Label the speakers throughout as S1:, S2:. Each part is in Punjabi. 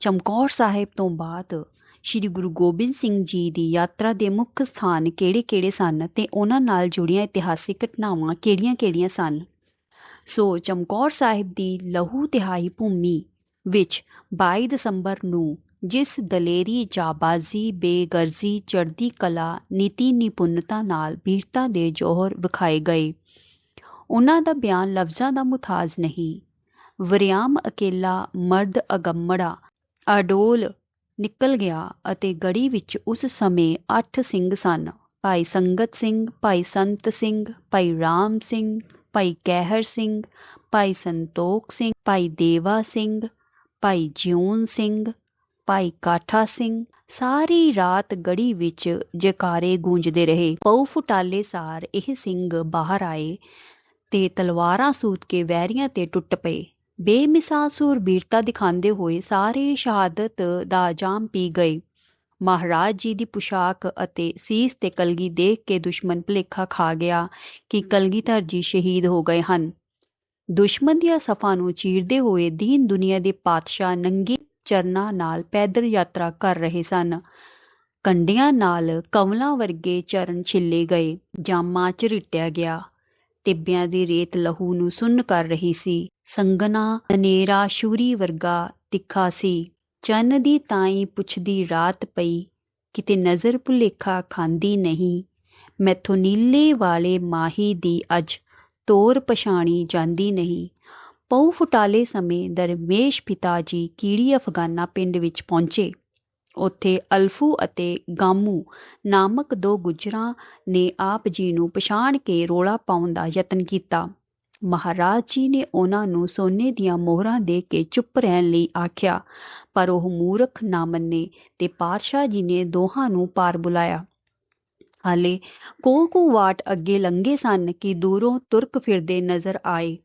S1: ਚਮਕੌਰ ਸਾਹਿਬ ਤੋਂ ਬਾਅਦ ਸ੍ਰੀ ਗੁਰੂ ਗੋਬਿੰਦ ਸਿੰਘ ਜੀ ਦੀ ਯਾਤਰਾ ਦੇ ਮੁੱਖ ਸਥਾਨ ਕਿਹੜੇ-ਕਿਹੜੇ ਸਨ ਅਤੇ ਉਹਨਾਂ ਨਾਲ ਜੁੜੀਆਂ ਇਤਿਹਾਸਿਕ ਘਟਨਾਵਾਂ ਕਿਹੜੀਆਂ-ਕਿਹੜੀਆਂ ਸਨ? ਸੋ ਚਮਕੌਰ ਸਾਹਿਬ ਦੀ ਲਹੂ ਤਿਹਾਈ ਭੂਮੀ ਵਿੱਚ 22 ਦਸੰਬਰ ਨੂੰ ਜਿਸ ਦਲੇਰੀ ਜਾਬਾਜ਼ੀ, ਬੇਗਰਜ਼ੀ, ਚੜ੍ਹਦੀ ਕਲਾ, ਨੀਤੀ ਨਿਪੁੰਨਤਾ ਨਾਲ ਵੀਰਤਾ ਦੇ ਜੋਹਰ ਵਿਖਾਏ ਗਏ। ਉਹਨਾਂ ਦਾ ਬਿਆਨ ਲਫ਼ਜ਼ਾਂ ਦਾ ਮੁਤਾਜ ਨਹੀਂ। ਵਰਿਆਮ ਅਕੇਲਾ, ਮਰਦ ਅਗੰਮੜਾ ਅਡੋਲ ਨਿਕਲ ਗਿਆ ਅਤੇ ਗੜੀ ਵਿੱਚ ਉਸ ਸਮੇਂ ਅੱਠ ਸਿੰਘ ਸਨ। ਭਾਈ ਸੰਗਤ ਸਿੰਘ, ਭਾਈ ਸੰਤ ਸਿੰਘ, ਭਾਈ ਰਾਮ ਸਿੰਘ, ਭਾਈ ਕਹਿਰ ਸਿੰਘ, ਭਾਈ ਸੰਤੋਖ ਸਿੰਘ, ਭਾਈ ਦੇਵਾ ਸਿੰਘ, ਭਾਈ ਜਿਉਨ ਸਿੰਘ, ਭਾਈ ਕਾਠਾ ਸਿੰਘ। ਸਾਰੀ ਰਾਤ ਗੜੀ ਵਿੱਚ ਜਕਾਰੇ ਗੂੰਜਦੇ ਰਹੇ। ਪਉ ਫੁਟਾਲੇ ਸਾਰ ਇਹ ਸਿੰਘ ਬਾਹਰ ਆਏ ਤੇ ਤਲਵਾਰਾਂ ਸੂਤ ਕੇ ਵੈਰੀਆਂ ਤੇ ਟੁੱਟ ਪਏ। ਬੇਮਿਸਾਲ ਸੂਰਬੀਰਤਾ ਦਿਖਾਉਂਦੇ ਹੋਏ ਸਾਰੇ ਸ਼ਹਾਦਤ ਦਾ ਜਾਮ ਪੀ ਗਏ। ਮਹਾਰਾਜ ਜੀ ਦੀ ਪੁਸ਼ਾਕ ਅਤੇ ਸੀਸ ਤੇ ਕਲਗੀ ਦੇਖ ਕੇ ਦੁਸ਼ਮਣ ਭਲੇਖਾ ਖਾ ਗਿਆ ਕਿ ਕਲਗੀਧਰ ਜੀ ਸ਼ਹੀਦ ਹੋ ਗਏ ਹਨ। ਦੁਸ਼ਮਣ ਦੀਆਂ ਸਫਾਂ ਨੂੰ ਚੀਰਦੇ ਹੋਏ ਦੀਨ ਦੁਨੀਆ ਦੇ ਪਾਤਸ਼ਾਹ ਨੰਗੇ ਚਰਨਾਂ ਨਾਲ ਪੈਦਲ ਯਾਤਰਾ ਕਰ ਰਹੇ ਸਨ। ਕੰਡਿਆਂ ਨਾਲ ਕਮਲਾਂ ਵਰਗੇ ਚਰਨ ਛਿੱਲੇ ਗਏ। ਜਾਮਾਂ ਝਰੀਟਿਆ ਗਿਆ। ਟਿੱਬਿਆਂ ਦੀ ਰੇਤ ਲਹੂ ਨੂੰ ਸੁੰਨ ਕਰ ਰਹੀ ਸੀ। ਸੰਗਨਾ ਹਨੇਰਾ ਸ਼ੂਰੀ ਵਰਗਾ ਤਿੱਖਾ ਸੀ। ਚੰਨ ਦੀ ਤਾਈ ਪੁੱਛਦੀ ਰਾਤ ਪਈ, ਕਿਤੇ ਨਜ਼ਰ ਭੁਲੇਖਾ ਖਾਂਦੀ ਨਹੀਂ। ਮੈਥੋਂ ਨੀਲੇ ਵਾਲੇ ਮਾਹੀ ਦੀ ਅੱਜ ਤੋਰ ਪਛਾਣੀ ਜਾਂਦੀ ਨਹੀਂ। ਪਉ ਫੁਟਾਲੇ ਸਮੇਂ ਦਰਮੇਸ਼ ਪਿਤਾ ਜੀ ਕੀੜੀ ਅਫਗਾਨਾ ਪਿੰਡ ਵਿੱਚ ਪਹੁੰਚੇ। ਉੱਥੇ ਅਲਫੂ ਅਤੇ ਗਾਮੂ ਨਾਮਕ ਦੋ ਗੁੱਜਰਾਂ ਨੇ ਆਪ ਜੀ ਨੂੰ ਪਛਾਣ ਕੇ ਰੌਲਾ ਪਾਉਣ ਦਾ ਯਤਨ ਕੀਤਾ। ਮਹਾਰਾਜ ਜੀ ਨੇ ਉਹਨਾਂ ਨੂੰ ਸੋਨੇ ਦੀਆਂ ਮੋਹਰਾਂ ਦੇ ਕੇ ਚੁੱਪ ਰਹਿਣ ਲਈ ਆਖਿਆ, ਪਰ ਉਹ ਮੂਰਖ ਨਾ ਮੰਨੇ ਤੇ ਪਾਤਸ਼ਾਹ ਜੀ ਨੇ ਦੋਹਾਂ ਨੂੰ ਪਾਰ ਬੁਲਾਇਆ। ਹਾਲੇ ਕੋ ਕੋ ਵਾਟ ਅੱਗੇ ਲੰਘੇ ਸਨ ਕਿ ਦੂਰੋਂ ਤੁਰਕ ਫਿਰਦੇ ਨਜ਼ਰ ਆਏ।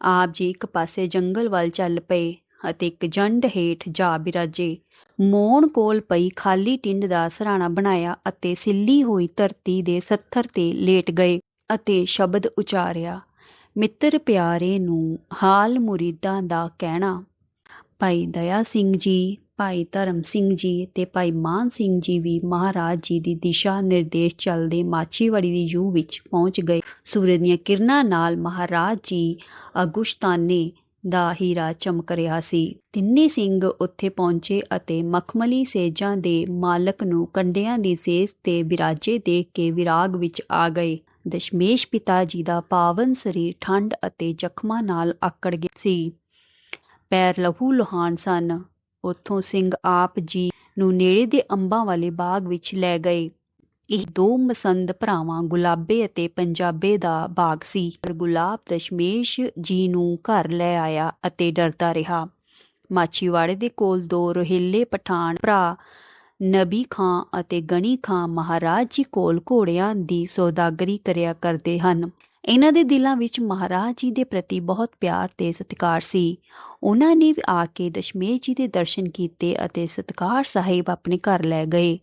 S1: ਆਪ ਜੀ ਇੱਕ ਪਾਸੇ ਜੰਗਲ ਵੱਲ ਚੱਲ ਪਏ ਅਤੇ ਇੱਕ ਜੰਡ ਹੇਠ ਜਾ ਬਿਰਾਜੇ। ਮੋਣ ਕੋਲ ਪਈ ਖਾਲੀ ਟਿੰਡ ਦਾ ਸਰਾਣਾ ਬਣਾਇਆ ਅਤੇ ਸਿੱਲੀ ਹੋਈ ਧਰਤੀ ਦੇ ਸੱਥਰ ਤੇ ਲੇਟ ਗਏ ਅਤੇ ਸ਼ਬਦ ਉਚਾਰਿਆ, ਮਿੱਤਰ ਪਿਆਰੇ ਨੂੰ ਹਾਲ ਮੁਰੀਦਾਂ ਦਾ ਕਹਿਣਾ, ਭਾਈ ਦਇਆ ਸਿੰਘ ਜੀ, ਭਾਈ ਧਰਮ ਸਿੰਘ ਜੀ ਤੇ ਭਾਈ ਮਾਨ ਸਿੰਘ ਜੀ ਵੀ ਮਹਾਰਾਜ ਜੀ ਦੀ ਦਿਸ਼ਾ ਨਿਰਦੇਸ਼ ਚੱਲਦੇ ਮਾਛੀਵਾੜੀ ਦੀ ਜੂ ਵਿੱਚ ਪਹੁੰਚ ਗਏ। ਸੂਰਜ ਦੀਆਂ ਕਿਰਨਾਂ ਨਾਲ ਮਹਾਰਾਜ ਜੀ ਅਗੁਸ਼ਤਾਨੇ ਦਾ ਹੀਰਾ ਚਮਕ ਰਿਹਾ ਸੀ। ਤਿੰਨੇ ਸਿੰਘ ਉੱਥੇ ਪਹੁੰਚੇ ਅਤੇ ਮਖਮਲੀ ਸੇਜਾਂ ਦੇ ਮਾਲਕ ਨੂੰ ਕੰਡਿਆਂ ਦੀ ਸੇਜ ਤੇ ਵਿਰਾਜੇ ਦੇਖ ਕੇ ਵਿਰਾਗ ਵਿੱਚ ਆ ਗਏ। ਦਸ਼ਮੇਸ਼ ਪਿਤਾ ਜੀ ਦਾ ਪਾਵਨ ਸਰੀਰ ਠੰਢ ਅਤੇ ਜ਼ਖਮਾਂ ਨਾਲ ਆਕੜ ਗਿਆ ਸੀ। ਪੈਰ ਲਹੂ ਲੁਹਾਨ ਸਨ। ਉੱਥੋਂ ਸਿੰਘ ਆਪ ਜੀ ਨੂੰ ਨੇੜੇ ਦੇ ਅੰਬਾਂ ਵਾਲੇ ਬਾਗ ਵਿੱਚ ਲੈ ਗਏ। ਇਹ ਦੋ ਮਸੰਦ ਭਰਾਵਾਂ, ਗੁਲਾਬੇ ਅਤੇ ਪੰਜਾਬੇ ਦਾ ਬਾਗ ਸੀ। ਪਰ ਗੁਲਾਬ ਦਸ਼ਮੇਸ਼ ਜੀ ਨੂੰ ਘਰ ਲੈ ਆਇਆ ਅਤੇ ਡਰਦਾ ਰਿਹਾ। ਮਾਛੀਵਾੜੇ ਦੇ ਕੋਲ ਦੋ ਰੋਹਿਲੇ ਪਠਾਨ ਭਰਾ, ਨਬੀ ਖਾਂ ਅਤੇ ਗਣੀ ਖਾਂ ਮਹਾਰਾਜ ਜੀ ਕੋਲ ਘੋੜਿਆਂ ਦੀ ਸੌਦਾਗਰੀ ਕਰਿਆ ਕਰਦੇ ਹਨ। ਇਹਨਾਂ ਦੇ ਦਿਲਾਂ ਵਿੱਚ ਮਹਾਰਾਜ ਜੀ ਦੇ ਪ੍ਰਤੀ ਬਹੁਤ ਪਿਆਰ ਤੇ ਸਤਿਕਾਰ ਸੀ। ਉਹਨਾਂ ਨੇ ਵੀ ਆ ਕੇ ਦਸ਼ਮੇਸ਼ ਜੀ ਦੇ ਦਰਸ਼ਨ ਕੀਤੇ ਅਤੇ ਸਤਿਕਾਰ ਸਾਹਿਬ ਆਪਣੇ ਘਰ ਲੈ ਗਏ।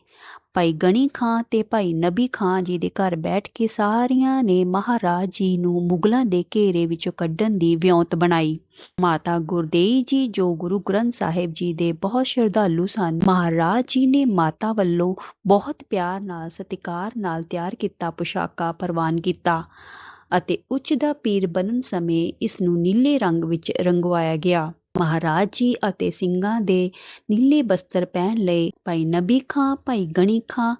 S1: ਭਾਈ ਗਣੀ ਖਾਂ ਤੇ ਭਾਈ ਨਬੀ ਖਾਂ ਜੀ ਦੇ ਘਰ ਬੈਠ ਕੇ ਸਾਰੀਆਂ ਨੇ ਮਹਾਰਾਜ ਜੀ ਨੂੰ ਮੁਗਲਾਂ ਦੇ ਘੇਰੇ ਵਿੱਚੋਂ ਕੱਢਣ ਦੀ ਵਿਉਂਤ ਬਣਾਈ। ਮਾਤਾ ਗੁਰਦੇਈ ਜੀ ਜੋ ਗੁਰੂ ਗ੍ਰੰਥ ਸਾਹਿਬ ਜੀ ਦੇ ਬਹੁਤ ਸ਼ਰਧਾਲੂ ਸਨ, ਮਹਾਰਾਜ ਜੀ ਨੇ ਮਾਤਾ ਵੱਲੋਂ ਬਹੁਤ ਪਿਆਰ ਨਾਲ, ਸਤਿਕਾਰ ਨਾਲ ਤਿਆਰ ਕੀਤਾ, ਪੁਸ਼ਾਕਾ ਪ੍ਰਵਾਨ ਕੀਤਾ ਅਤੇ ਉੱਚ ਦਾ ਪੀਰ ਬਣਨ ਸਮੇਂ ਇਸ ਨੂੰ ਨੀਲੇ ਰੰਗ ਵਿੱਚ ਰੰਗਵਾਇਆ ਗਿਆ। ਮਹਾਰਾਜ ਜੀ ਅਤੇ ਸਿੰਘਾਂ ਦੇ ਨੀਲੇ ਬਸਤਰ ਪਹਿਨ ਲਏ। ਭਾਈ ਨਬੀ ਖਾਂ, ਭਾਈ ਗਣੀ ਖਾਂ,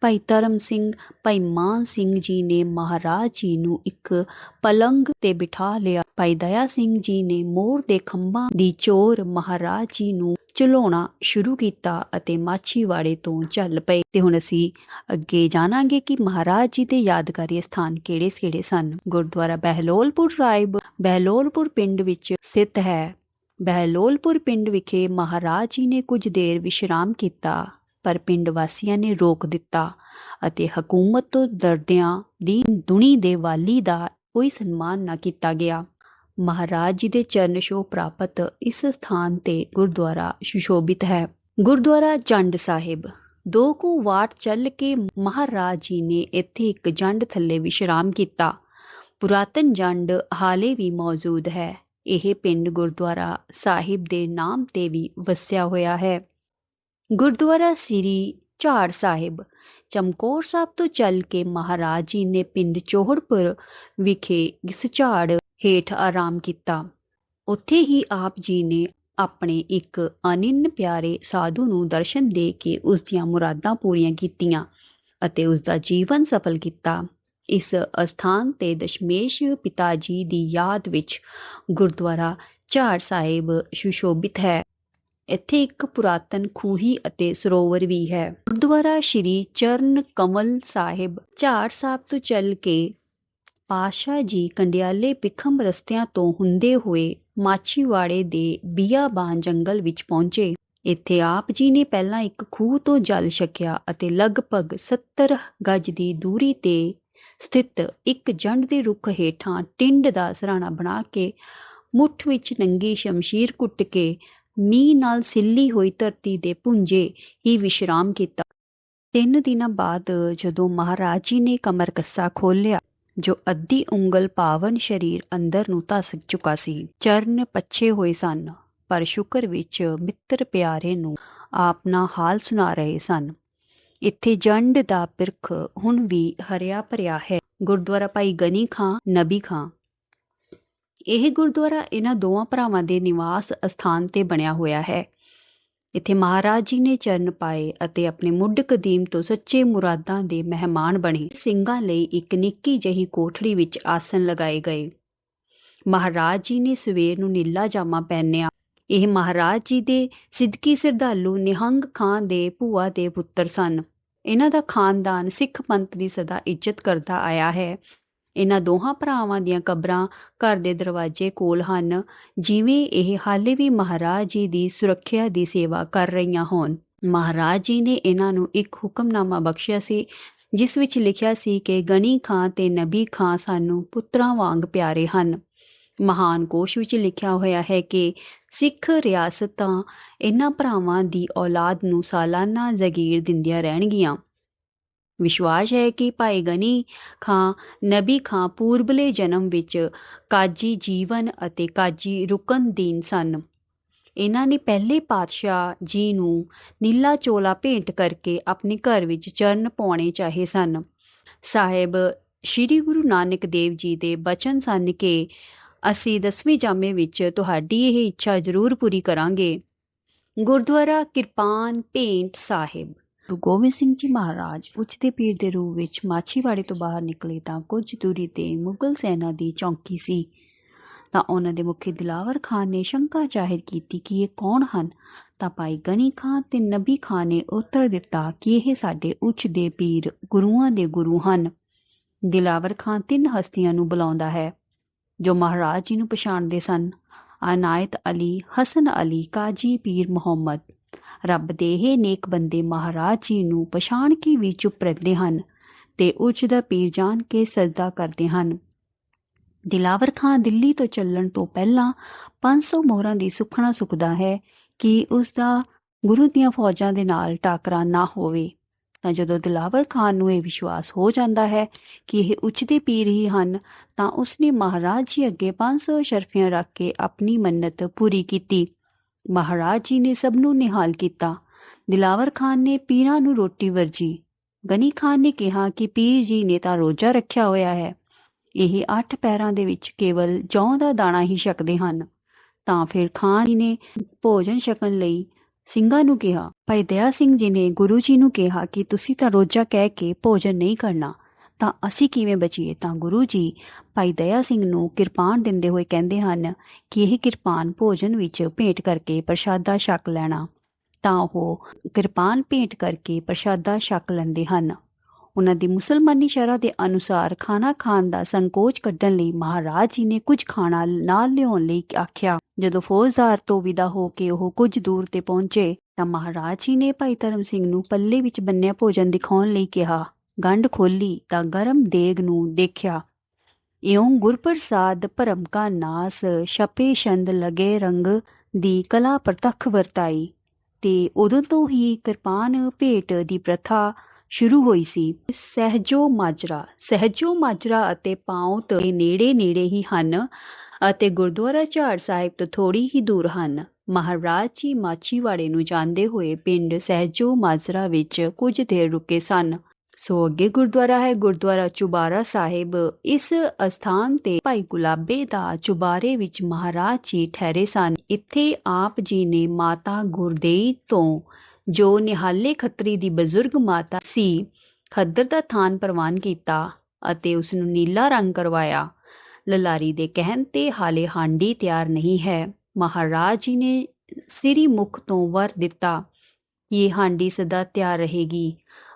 S1: ਭਾਈ ਧਰਮ ਸਿੰਘ, ਭਾਈ ਮਾਨ ਸਿੰਘ ਜੀ ਨੇ ਮਹਾਰਾਜ ਜੀ ਨੂੰ ਇੱਕ ਪਲੰਗ ਤੇ ਬਿਠਾ ਲਿਆ। ਭਾਈ ਦਇਆ ਸਿੰਘ ਜੀ ਨੇ ਮੋਰ ਦੇ ਖੰਭਾਂ ਦੀ ਚੋਰ ਮਹਾਰਾਜ ਜੀ ਨੂੰ ਚਲਾਉਣਾ ਸ਼ੁਰੂ ਕੀਤਾ ਅਤੇ ਮਾਛੀਵਾੜੇ ਤੋਂ ਚੱਲ ਪਏ। ਤੇ ਹੁਣ ਅਸੀਂ ਅੱਗੇ ਜਾਣਾਂਗੇ ਕਿ ਮਹਾਰਾਜ ਜੀ ਦੇ ਯਾਦਗਾਰੀ ਸਥਾਨ ਕਿਹੜੇ-ਕਿਹੜੇ ਸਨ। ਗੁਰਦੁਆਰਾ ਬਹਿਲੋਲਪੁਰ ਸਾਹਿਬ, ਬਹਿਲੋਲਪੁਰ ਪਿੰਡ ਵਿੱਚ ਸਥਿਤ ਹੈ। ਬਹਿਲੋਲਪੁਰ ਪਿੰਡ ਵਿਖੇ ਮਹਾਰਾਜ ਜੀ ਨੇ ਕੁਝ ਦੇਰ ਵਿਸ਼ਰਾਮ ਕੀਤਾ, ਪਰ ਪਿੰਡ ਵਾਸੀਆਂ ਨੇ ਰੋਕ ਦਿੱਤਾ ਅਤੇ ਹਕੂਮਤ ਤੋਂ ਡਰਦਿਆਂ ਦੀਨ ਦੁਨੀ ਦੇ ਵਾਲੀ ਦਾ ਕੋਈ ਸਨਮਾਨ ਨਾ ਕੀਤਾ ਗਿਆ। ਮਹਾਰਾਜ ਜੀ ਦੇ ਚਰਨ ਛੋਹ ਪ੍ਰਾਪਤ ਇਸ ਸਥਾਨ ਤੇ ਗੁਰਦੁਆਰਾ ਸੁਸ਼ੋਭਿਤ ਹੈ। ਗੁਰਦੁਆਰਾ ਜੰਡ ਸਾਹਿਬ, ਦੋ ਕੁ ਵਾਟ ਚੱਲ ਕੇ ਮਹਾਰਾਜ ਜੀ ਨੇ ਇੱਥੇ ਇੱਕ ਜੰਡ ਥੱਲੇ ਵਿਸ਼ਰਾਮ ਕੀਤਾ। ਪੁਰਾਤਨ ਜੰਡ ਹਾਲੇ ਵੀ ਮੌਜੂਦ ਹੈ। ਇਹ ਪਿੰਡ ਗੁਰਦੁਆਰਾ ਸਾਹਿਬ ਦੇ ਨਾਮ ਤੇ ਵੀ ਵਸਿਆ ਹੋਇਆ ਹੈ। ਗੁਰਦੁਆਰਾ ਸ੍ਰੀ ਝਾੜ ਸਾਹਿਬ, ਚਮਕੌਰ ਸਾਹਿਬ ਤੋਂ ਚੱਲ ਕੇ ਮਹਾਰਾਜ ਜੀ ਨੇ ਪਿੰਡ ਚੋਹੜਪੁਰ ਵਿਖੇ ਇਸ ਝਾੜ ਹੇਠ ਆਰਾਮ ਕੀਤਾ। ਉੱਥੇ ਹੀ ਆਪ ਜੀ ਨੇ ਆਪਣੇ ਇੱਕ ਅਨਿੰਨ ਪਿਆਰੇ ਸਾਧੂ ਨੂੰ ਦਰਸ਼ਨ ਦੇ ਕੇ ਉਸ ਦੀਆਂ ਮੁਰਾਦਾਂ ਪੂਰੀਆਂ ਕੀਤੀਆਂ ਅਤੇ ਉਸ ਦਾ ਜੀਵਨ ਸਫਲ ਕੀਤਾ। ਇਸ ਅਸਥਾਨ ਤੇ ਦਸ਼ਮੇਸ਼ ਪਿਤਾ ਜੀ ਦੀ ਯਾਦ ਵਿੱਚ ਗੁਰਦੁਆਰਾ ਝਾੜ ਸਾਹਿਬ ਸੁਸ਼ੋਭਿਤ ਹੈ। ਇੱਥੇ ਇੱਕ ਪੁਰਾਤਨ ਖੂਹੀ ਅਤੇ ਸਰੋਵਰ ਵੀ ਹੈ। ਗੁਰਦੁਆਰਾ ਸ਼੍ਰੀ ਚਰਨ ਕਮਲ ਸਾਹਿਬ ਝਾੜ ਸਾਹਿਬ ਤੋਂ ਚੱਲ ਕੇ ਪਾਸ਼ਾ ਜੀ ਕੰਡਿਆਲੇ ਪਿਖਮ ਰਸਤਿਆਂ ਤੋਂ ਹੁੰਦੇ ਹੋਏ ਮਾਛੀਵਾੜੇ ਦੇ ਬੀਆਬਾਨ ਜੰਗਲ ਵਿੱਚ ਪਹੁੰਚੇ। ਇੱਥੇ ਆਪ ਜੀ ਨੇ ਪਹਿਲਾਂ ਇੱਕ ਖੂਹ ਤੋਂ ਜਲ ਛਕਿਆ ਅਤੇ ਲਗਭਗ 70 ਗਜ ਦੀ ਦੂਰੀ ਤੇ ਸਥਿਤ ਇੱਕ ਜੰਡ ਦੇ ਰੁੱਖ ਹੇਠਾਂ ਟਿੰਡ ਦਾ ਸਰਾਣਾ ਬਣਾ ਕੇ ਮੁੱਠ ਵਿੱਚ ਨੰਗੀ ਸ਼ਮਸ਼ੀਰ ਕੁੱਟ ਕੇ ਮੀਂਹ ਨਾਲ ਸਿੱਲੀ ਹੋਈ ਧਰਤੀ ਦੇ ਪੁੰਜੇ ਹੀ ਵਿਸ਼ਰਾਮ ਕੀਤਾ। ਤਿੰਨ ਦਿਨਾਂ ਬਾਅਦ ਜਦੋਂ ਮਹਾਰਾਜ ਜੀ ਨੇ ਕਮਰ ਕੱਸਾ ਖੋਲ੍ਹਿਆ, ਜੋ ਅੱਧੀ ਉਂਗਲ ਪਾਵਨ ਸਰੀਰ ਅੰਦਰ ਨੂੰ ਧਸ ਚੁੱਕਾ ਸੀ, ਚਰਨ ਪੱਛੇ ਹੋਏ ਸਨ, ਪਰ ਸ਼ੁਕਰ ਵਿੱਚ ਮਿੱਤਰ ਪਿਆਰੇ ਨੂੰ ਆਪਣਾ ਹਾਲ ਸੁਣਾ ਰਹੇ ਸਨ। ਇੱਥੇ ਜੰਡ ਦਾ ਪਿਰਖ ਹੁਣ ਵੀ ਹਰਿਆ ਭਰਿਆ ਹੈ। ਗੁਰਦੁਆਰਾ ਭਾਈ ਗਨੀ ਖਾਂ, ਨਬੀ ਖਾਂ। ਇਹ ਗੁਰਦੁਆਰਾ ਇਹਨਾਂ ਦੋਵਾਂ ਭਰਾਵਾਂ ਦੇ ਨਿਵਾਸ ਅਸਥਾਨ ਤੇ ਬਣਿਆ ਹੋਇਆ ਹੈ। ਇੱਥੇ ਮਹਾਰਾਜ ਜੀ ਨੇ ਚਰਨ ਪਾਏ ਅਤੇ ਆਪਣੇ ਮੁੱਢ ਕਦੀਮ ਤੋਂ ਸੱਚੇ ਮੁਰਾਦਾਂ ਦੇ ਮਹਿਮਾਨ ਬਣੇ। ਸਿੰਘਾਂ ਲਈ ਇੱਕ ਨਿੱਕੀ ਜਿਹੀ ਕੋਠੜੀ ਵਿੱਚ ਆਸਨ ਲਗਾਏ ਗਏ। ਮਹਾਰਾਜ ਜੀ ਨੇ ਸਵੇਰ ਨੂੰ ਨੀਲਾ ਜਾਮਾ ਪਹਿਨਿਆ। ਇਹ ਮਹਾਰਾਜ ਜੀ ਦੇ ਸਿੱਧਕੀ ਸ਼ਰਧਾਲੂ ਨਿਹੰਗ ਖਾਂ ਦੇ ਭੂਆ ਦੇ ਪੁੱਤਰ ਸਨ। ਇਹਨਾਂ ਦਾ ਖਾਨਦਾਨ ਸਿੱਖ ਪੰਥ ਦੀ ਸਦਾ ਇੱਜ਼ਤ ਕਰਦਾ ਆਇਆ ਹੈ। ਇਹਨਾਂ ਦੋਹਾਂ ਭਰਾਵਾਂ ਦੀਆਂ ਕਬਰਾਂ ਘਰ ਦੇ ਦਰਵਾਜ਼ੇ ਕੋਲ ਹਨ, ਜਿਵੇਂ ਇਹ ਹਾਲੇ ਵੀ ਮਹਾਰਾਜ ਜੀ ਦੀ ਸੁਰੱਖਿਆ ਦੀ ਸੇਵਾ ਕਰ ਰਹੀਆਂ ਹੋਣ। ਮਹਾਰਾਜ ਜੀ ਨੇ ਇਹਨਾਂ ਨੂੰ ਇੱਕ ਹੁਕਮਨਾਮਾ ਬਖਸ਼ਿਆ ਸੀ, ਜਿਸ ਵਿੱਚ ਲਿਖਿਆ ਸੀ ਕਿ ਗਨੀ ਖਾਂ ਤੇ ਨਬੀ ਖਾਂ ਸਾਨੂੰ ਪੁੱਤਰਾਂ ਵਾਂਗ ਪਿਆਰੇ ਹਨ। ਮਹਾਨ ਕੋਸ਼ ਵਿੱਚ ਲਿਖਿਆ ਹੋਇਆ ਹੈ ਕਿ ਸਿੱਖ ਰਿਆਸਤਾਂ ਇਹਨਾਂ ਭਰਾਵਾਂ ਦੀ ਔਲਾਦ ਨੂੰ ਸਾਲਾਨਾ ਜ਼ਗੀਰ ਦਿੰਦੀਆਂ ਰਹਿਣਗੀਆਂ। ਵਿਸ਼ਵਾਸ ਹੈ ਕਿ ਭਾਈ ਗਨੀ ਖਾਂ, ਨਬੀ ਖਾਂ ਪੂਰਬਲੇ ਜਨਮ ਵਿੱਚ ਕਾਜੀ ਜੀਵਨ ਅਤੇ ਕਾਜੀ ਰੁਕਨਦੀਨ ਸਨ। ਇਹਨਾਂ ਨੇ ਪਹਿਲੇ ਪਾਤਸ਼ਾਹ ਜੀ ਨੂੰ ਨੀਲਾ ਚੋਲਾ ਭੇਂਟ ਕਰਕੇ ਆਪਣੇ ਘਰ ਵਿੱਚ ਚਰਨ ਪਾਉਣੇ ਚਾਹੇ ਸਨ। ਸਾਹਿਬ ਸ੍ਰੀ ਗੁਰੂ ਨਾਨਕ ਦੇਵ ਜੀ ਦੇ ਬਚਨ ਸਨ ਕਿ ਅਸੀਂ ਦਸਵੇਂ ਜਾਮੇ ਵਿੱਚ ਤੁਹਾਡੀ ਇਹ ਇੱਛਾ ਜ਼ਰੂਰ ਪੂਰੀ ਕਰਾਂਗੇ। ਗੁਰਦੁਆਰਾ ਕਿਰਪਾਨ ਭੇਂਟ ਸਾਹਿਬ। ਗੁਰੂ ਗੋਬਿੰਦ ਸਿੰਘ ਜੀ ਮਹਾਰਾਜ ਉੱਚ ਦੇ ਪੀਰ ਦੇ ਰੂਪ ਵਿੱਚ ਮਾਛੀਵਾੜੇ ਤੋਂ ਬਾਹਰ ਨਿਕਲੇ ਤਾਂ ਕੁਝ ਦੂਰੀ ਤੇ ਮੁਗਲ ਸੈਨਾ ਦੀ ਚੌਂਕੀ ਸੀ। ਤਾਂ ਉਹਨਾਂ ਦੇ ਮੁਖੀ ਦਿਲਾਵਰ ਖਾਨ ਨੇ ਸ਼ੰਕਾ ਜ਼ਾਹਿਰ ਕੀਤੀ ਕਿ ਇਹ ਕੌਣ ਹਨ? ਤਾਂ ਭਾਈ ਗਨੀ ਖਾਨ ਤੇ ਨਬੀ ਖਾਨ ਨੇ ਉੱਤਰ ਦਿੱਤਾ ਕਿ ਇਹ ਸਾਡੇ ਉੱਚ ਦੇ ਪੀਰ ਗੁਰੂਆਂ ਦੇ ਗੁਰੂ ਹਨ। ਦਿਲਾਵਰ ਖਾਨ ਤਿੰਨ ਹਸਤੀਆਂ ਨੂੰ ਬੁਲਾਉਂਦਾ ਹੈ। ਜੋ ਮਹਾਰਾਜ ਜੀ ਨੂੰ ਪਛਾਣਦੇ ਸਨ। ਅਨਾਇਤ ਅਲੀ, ਹਸਨ ਅਲੀ, ਕਾਜੀ ਪੀਰ ਮੁਹੰਮਦ। ਰੱਬ ਦੇ ਇਹ ਨੇਕ ਬੰਦੇ ਮਹਾਰਾਜ ਜੀ ਨੂੰ ਪਛਾਣ ਕੇ ਵੀ ਚੁੱਪ ਰਹਿੰਦੇ ਹਨ ਤੇ ਉੱਚ ਦਾ ਪੀਰ ਜਾਣ ਕੇ ਸਜਦਾ ਕਰਦੇ ਹਨ। ਦਿਲਾਵਰ ਖਾਨ ਦਿੱਲੀ ਤੋਂ ਚੱਲਣ ਤੋਂ ਪਹਿਲਾਂ 500 ਮੋਹਰਾਂ ਦੀ ਸੁਖਣਾ ਸੁਖਦਾ ਹੈ ਕਿ ਉਸ ਦਾ ਗੁਰੂ ਦੀਆਂ ਫੌਜਾਂ ਦੇ ਨਾਲ ਟਾਕਰਾ ਨਾ ਹੋਵੇ। ਤਾਂ ਜਦੋਂ ਦਿਲਾਵਰ ਖਾਨ ਨੂੰ ਇਹ ਵਿਸ਼ਵਾਸ ਹੋ ਜਾਂਦਾ ਹੈ ਕਿ ਇਹ ਉੱਚ ਪੀਰ ਹੀ ਹਨ, ਤਾਂ ਉਸਨੇ ਮਹਾਰਾਜ ਜੀ ਅੱਗੇ 500 ਸ਼ਰਫੀਆਂ ਰੱਖ ਕੇ ਆਪਣੀ ਮੰਨਤ ਪੂਰੀ ਕੀਤੀ। ਮਹਾਰਾਜ ਜੀ ਨੇ ਸਭ ਨੂੰ ਨਿਹਾਲ ਕੀਤਾ। ਦਿਲਾਵਰ ਖਾਨ ਨੇ ਪੀਰਾਂ ਨੂੰ ਰੋਟੀ ਵਰਜੀ। ਗਨੀ ਖਾਨ ਨੇ ਕਿਹਾ ਕਿ ਪੀਰ ਜੀ ਨੇ ਤਾਂ ਰੋਜ਼ਾ ਰੱਖਿਆ ਹੋਇਆ ਹੈ। ਇਹ ਅੱਠ ਪੈਰਾਂ ਦੇ ਵਿੱਚ ਕੇਵਲ ਜੌਂ ਦਾ ਦਾਣਾ ਹੀ ਛਕਦੇ ਹਨ। ਤਾਂ ਫਿਰ ਖਾਨ ਜੀ ਨੇ ਭੋਜਨ ਛਕਣ ਲਈ ਸਿੰਘਾਂ ਨੂੰ ਕਿਹਾ, ਭਾਈ ਦਇਆ ਸਿੰਘ ਜੀ ਨੇ ਗੁਰੂ ਜੀ ਨੂੰ ਕਿਹਾ ਕਿ ਤੁਸੀਂ ਤਾਂ ਰੋਜ਼ਾ ਕਹਿ ਕੇ ਭੋਜਨ ਨਹੀਂ ਕਰਨਾ, ਤਾਂ ਅਸੀਂ ਕਿਵੇਂ ਬਚੀਏ? ਤਾਂ ਗੁਰੂ ਜੀ ਭਾਈ ਦਇਆ ਸਿੰਘ ਨੂੰ ਕਿਰਪਾਨ ਦਿੰਦੇ ਹੋਏ ਕਹਿੰਦੇ ਹਨ ਕਿ ਇਹ ਕਿਰਪਾਨ ਭੋਜਨ ਵਿੱਚ ਭੇਟ ਕਰਕੇ ਪ੍ਰਸ਼ਾਦਾ ਛਕ ਲੈਣਾ। ਤਾਂ ਉਹ ਕਿਰਪਾਨ ਭੇਟ ਕਰਕੇ ਪ੍ਰਸ਼ਾਦਾ ਛਕ ਲੈਂਦੇ ਹਨ। ਉਹਨਾਂ ਦੀ ਮੁਸਲਮਾਨੀ ਸ਼ਰ੍ਹਾ ਦੇ ਅਨੁਸਾਰ ਖਾਣਾ ਖਾਣ ਦਾ ਸੰਕੋਚ ਕੱਢਣ ਲਈ ਮਹਾਰਾਜ ਜੀ ਨੇ ਕੁਝ ਖਾਣਾ ਨਾਲ ਲਿਆਉਣ ਲਈ ਆਖਿਆ। ਜਦੋਂ ਫੌਜਦਾਰ ਤੋਂ ਵਿਦਾ ਹੋ ਕੇ ਉਹ ਕੁਝ ਦੂਰ ਤੇ ਪਹੁੰਚੇ, ਤਾਂ ਮਹਾਰਾਜ ਜੀ ਨੇ ਭਾਈ ਧਰਮ ਸਿੰਘ ਨੂੰ ਪੱਲੇ ਵਿੱਚ ਬੰਨਿਆ ਭੋਜਨ ਦਿਖਾਉਣ ਲਈ ਕਿਹਾ। ਗੰਢ ਖੋਲੀ ਤਾਂ ਗਰਮ ਦੇਗ ਨੂੰ ਦੇਖਿਆ। ਇਉਂ ਗੁਰਪ੍ਰਸਾਦ ਭਰਮ ਕਾ ਨਾਸ, ਛਪੇ ਛੰਦ ਲਗੇ ਰੰਗ ਦੀ ਕਲਾ ਪ੍ਰਤੱਖ ਵਰਤਾਈ। ਤੇ ਉਦੋਂ ਤੋਂ ਹੀ ਕਿਰਪਾਨ ਭੇਟ ਦੀ ਪ੍ਰਥਾ ਸ਼ੁਰੂ ਹੋਈ ਸੀ। ਸਹਿਜੋ ਮਾਜਰਾ ਸਹਿਜੋ ਮਾਜਰਾ ਅਤੇ ਪਾਉਤ ਦੇ ਨੇੜੇ ਨੇੜੇ ਹੀ ਹਨ ਅਤੇ ਗੁਰਦੁਆਰਾ ਝਾੜ ਸਾਹਿਬ ਤੋਂ ਥੋੜੀ ਹੀ ਦੂਰ ਹਨ। ਮਹਾਰਾਜ ਜੀ ਮਾਛੀਵਾੜੇ ਨੂੰ ਜਾਂਦੇ ਹੋਏ ਪਿੰਡ ਸਹਿਜੋ ਮਾਜਰਾ ਵਿੱਚ ਕੁਝ ਦੇਰ ਰੁਕੇ ਸਨ। ਸੋ ਅੱਗੇ ਗੁਰਦੁਆਰਾ ਹੈ, ਗੁਰਦੁਆਰਾ ਚੁਬਾਰਾ ਸਾਹਿਬ। ਇਸ ਅਸਥਾਨ ਤੇ ਭਾਈ ਗੁਲਾਬੇ ਦਾ ਚੁਬਾਰੇ ਵਿੱਚ ਮਹਾਰਾਜ ਜੀ ਠਹਿਰੇ ਸਨ। ਇੱਥੇ ਆਪ ਜੀ ਨੇ ਮਾਤਾ ਗੁਰਦੇਈ ਤੋਂ ਜੋ ਨਿਹਾਲੇ ਖੱਤਰੀ ਦੀ ਬਜ਼ੁਰਗ ਮਾਤਾ ਸੀ, ਖੱਦਰ ਦਾ ਥਾਨ ਪ੍ਰਵਾਨ ਕੀਤਾ ਅਤੇ ਉਸ ਨੂੰ ਨੀਲਾ ਰੰਗ ਕਰਵਾਇਆ। ਲਲਾਰੀ ਦੇ ਕਹਿਣ ਤੇ ਹਾਲੇ ਹਾਂਡੀ ਤਿਆਰ ਨਹੀਂ ਹੈ। ਮਹਾਰਾਜ ਜੀ ਨੇ ਸ੍ਰੀ ਮੁਖ ਤੋਂ ਵਰ ਦਿੱਤਾ, ਇਹ ਹਾਂਡੀ ਸਦਾ ਤਿਆਰ ਰਹੇਗੀ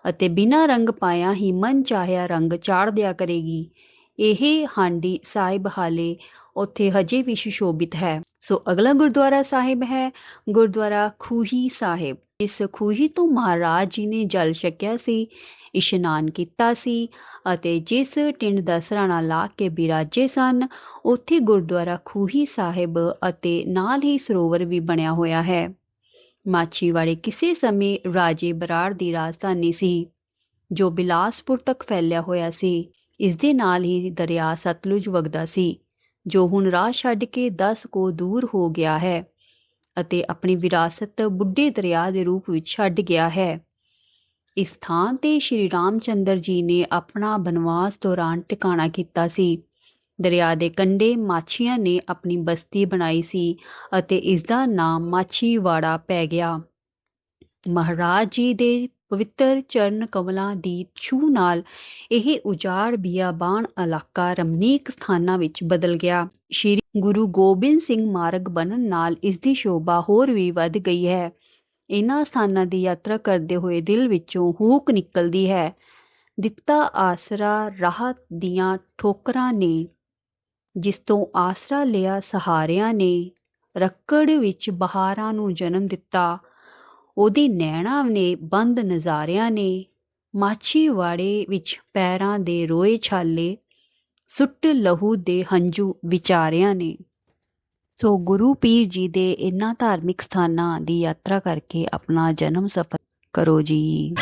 S1: ਅਤੇ ਬਿਨਾਂ ਰੰਗ ਪਾਇਆ ਹੀ ਮਨ ਚਾਹਿਆ ਰੰਗ ਚਾੜ ਦਿਆ ਕਰੇਗੀ। ਇਹ ਹਾਂਡੀ ਸਾਹਿਬ ਹਾਲੇ ਉੱਥੇ ਹਜੇ ਵੀ ਸੁਸ਼ੋਭਿਤ ਹੈ। ਸੋ ਅਗਲਾ ਗੁਰਦੁਆਰਾ ਸਾਹਿਬ ਹੈ, ਗੁਰਦੁਆਰਾ ਖੂਹੀ ਸਾਹਿਬ। ਇਸ ਖੂਹੀ ਤੋਂ ਮਹਾਰਾਜ ਜੀ ਨੇ ਜਲ ਛਕਿਆ ਸੀ, ਇਸ਼ਨਾਨ ਕੀਤਾ ਸੀ ਅਤੇ ਜਿਸ ਟਿੰਡ ਦਾ ਸਰਾਣਾ ਲਾ ਕੇ ਬਿਰਾਜੇ ਸਨ, ਉੱਥੇ ਗੁਰਦੁਆਰਾ ਖੂਹੀ ਸਾਹਿਬ ਅਤੇ ਨਾਲ ਹੀ ਸਰੋਵਰ ਵੀ ਬਣਿਆ ਹੋਇਆ ਹੈ। ਮਾਛੀਵਾੜੇ ਕਿਸੇ ਸਮੇਂ ਰਾਜੇ ਬਰਾੜ ਦੀ ਰਾਜਧਾਨੀ ਸੀ, ਜੋ ਬਿਲਾਸਪੁਰ ਤੱਕ ਫੈਲਿਆ ਹੋਇਆ ਸੀ। ਇਸ ਦੇ ਨਾਲ ਹੀ ਦਰਿਆ ਸਤਲੁਜ ਵਗਦਾ ਸੀ, ਜੋ ਹੁਣ ਰਾਹ ਛੱਡ ਕੇ 10 ਕੋ ਦੂਰ ਹੋ ਗਿਆ ਹੈ। ਅਤੇ ਆਪਣੀ ਵਿਰਾਸਤ ਬੁੱਢੇ ਦਰਿਆ ਦੇ ਰੂਪ ਵਿੱਚ ਛੱਡ ਗਿਆ ਹੈ। ਇਸ ਥਾਂ ਤੇ ਸ਼੍ਰੀ ਰਾਮ ਚੰਦਰ ਜੀ ਨੇ ਆਪਣਾ ਬਨਵਾਸ ਦੌਰਾਨ ਟਿਕਾਣਾ ਕੀਤਾ ਸੀ। ਦਰਿਆ ਦੇ ਕੰਢੇ ਮਾਛੀਆਂ ਨੇ ਆਪਣੀ ਬਸਤੀ ਬਣਾਈ ਸੀ ਅਤੇ ਇਸ ਦਾ ਨਾਮ ਮਾਛੀਵਾੜਾ ਪੈ ਗਿਆ। ਮਹਾਰਾਜ ਜੀ ਦੇ ਪਵਿੱਤਰ ਚਰਨ ਕਮਲਾਂ ਦੀ ਛੂਹ ਨਾਲ ਇਹ ਉਜਾੜ ਬਿਆਬਾਨ ਇਲਾਕਾ ਰਮਣੀਕ ਸਥਾਨਾਂ ਵਿੱਚ ਬਦਲ ਗਿਆ। ਸ਼੍ਰੀ ਗੁਰੂ ਗੋਬਿੰਦ ਸਿੰਘ ਮਾਰਗ ਬਣਨ ਨਾਲ ਇਸ ਦੀ ਸ਼ੋਭਾ ਹੋਰ ਵੀ ਵੱਧ ਗਈ ਹੈ। ਇਹਨਾਂ ਸਥਾਨਾਂ ਦੀ ਯਾਤਰਾ ਕਰਦੇ ਹੋਏ ਦਿਲ ਵਿੱਚੋਂ ਹੂਕ ਨਿਕਲਦੀ ਹੈ। ਦਿੱਤਾ ਆਸਰਾ ਰਾਹ ਦੀਆਂ ਠੋਕਰਾਂ ਨੇ, ਜਿਸ ਤੋਂ ਆਸਰਾ ਲਿਆ ਸਹਾਰਿਆਂ ਨੇ, ਰੱਕੜ ਵਿੱਚ ਬਹਾਰਾਂ ਨੂੰ ਜਨਮ ਦਿੱਤਾ। ਉਹਦੀ ਨੈਣਾ ਨੇ ਬੰਦ ਨਜ਼ਾਰਿਆਂ ਨੇ ਮਾਛੀਵਾੜੇ ਵਿੱਚ ਪੈਰਾਂ ਦੇ ਰੋਏ ਛਾਲੇ, ਸੁੱਟ ਲਹੂ ਦੇ ਹੰਝੂ ਵਿਚਾਰਿਆਂ ਨੇ। ਸੋ ਗੁਰੂ ਪੀਰ ਜੀ ਦੇ ਇਨ੍ਹਾਂ ਧਾਰਮਿਕ ਸਥਾਨਾਂ ਦੀ ਯਾਤਰਾ ਕਰਕੇ ਆਪਣਾ ਜਨਮ ਸਫਰ ਕਰੋ ਜੀ।